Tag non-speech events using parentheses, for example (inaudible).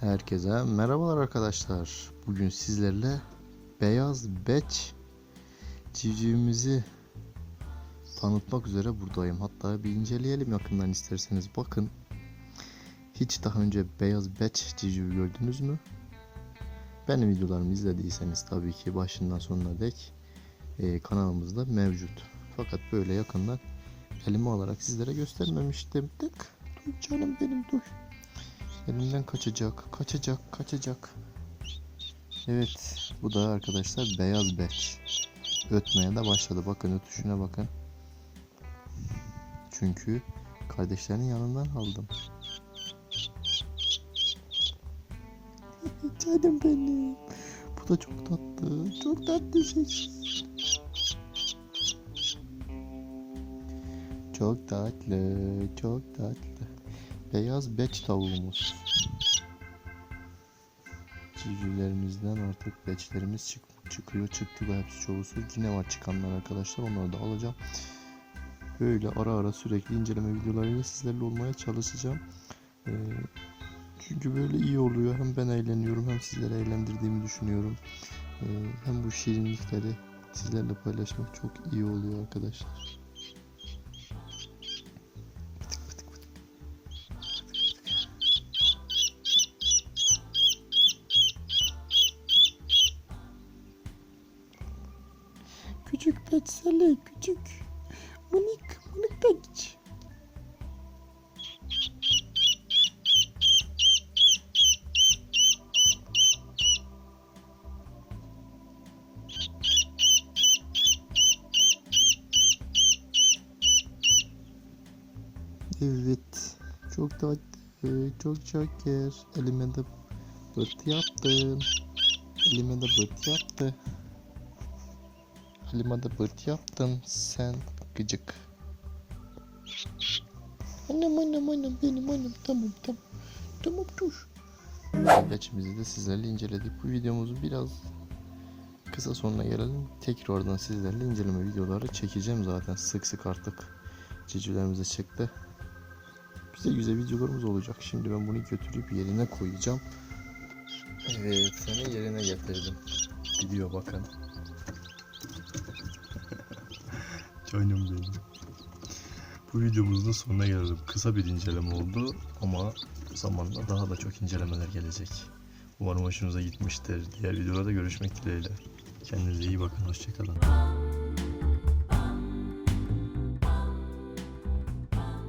Herkese merhabalar arkadaşlar. Bugün sizlerle beyaz beç civcivimizi tanıtmak üzere buradayım. Hatta bir inceleyelim yakından isterseniz. Bakın. Hiç daha önce beyaz beç civcivi gördünüz mü? Benim videolarımı izlediyseniz tabii ki başından sonuna dek e, kanalımızda mevcut. Fakat böyle yakından elime alarak sizlere göstermemiştim. Tık. Canım benim dur. Elimden kaçacak, kaçacak, kaçacak. Evet, bu da arkadaşlar beyaz beç. Ötmeye de başladı. Bakın ötüşüne bakın. Çünkü kardeşlerinin yanından aldım. (laughs) Canım benim. Bu da çok tatlı. Çok tatlı ses. Çok tatlı, çok tatlı. Beyaz beç tavuğumuz. Civcivlerimizden artık beçlerimiz çık çıkıyor. Çıktı da hepsi çoğusu. Yine var çıkanlar arkadaşlar. Onları da alacağım. Böyle ara ara sürekli inceleme videolarıyla sizlerle olmaya çalışacağım. Ee, çünkü böyle iyi oluyor. Hem ben eğleniyorum hem sizleri eğlendirdiğimi düşünüyorum. Ee, hem bu şirinlikleri sizlerle paylaşmak çok iyi oluyor arkadaşlar. Küçük peçsele küçük. Minik minik peç. Evet. Çok tatlı. Çok şeker. Elime de bırt yaptım. Elime de bırt yaptı. Halime de bırt yaptım. Sen gıcık. Anam anam anam benim anam. Tamam tamam. Tamam dur. Beçimizi de sizlerle inceledik. Bu videomuzu biraz kısa sonuna gelelim. Tekrardan sizlerle inceleme videoları çekeceğim zaten. Sık sık artık civcivlerimize çıktı. Bize güzel videolarımız olacak. Şimdi ben bunu götürüp yerine koyacağım. Evet seni yerine getirdim. Gidiyor bakın. Canım benim. Bu videomuzun sonuna geldim. Kısa bir inceleme oldu ama zamanla daha da çok incelemeler gelecek. Umarım hoşunuza gitmiştir. Diğer videolarda görüşmek dileğiyle. Kendinize iyi bakın. Hoşçakalın.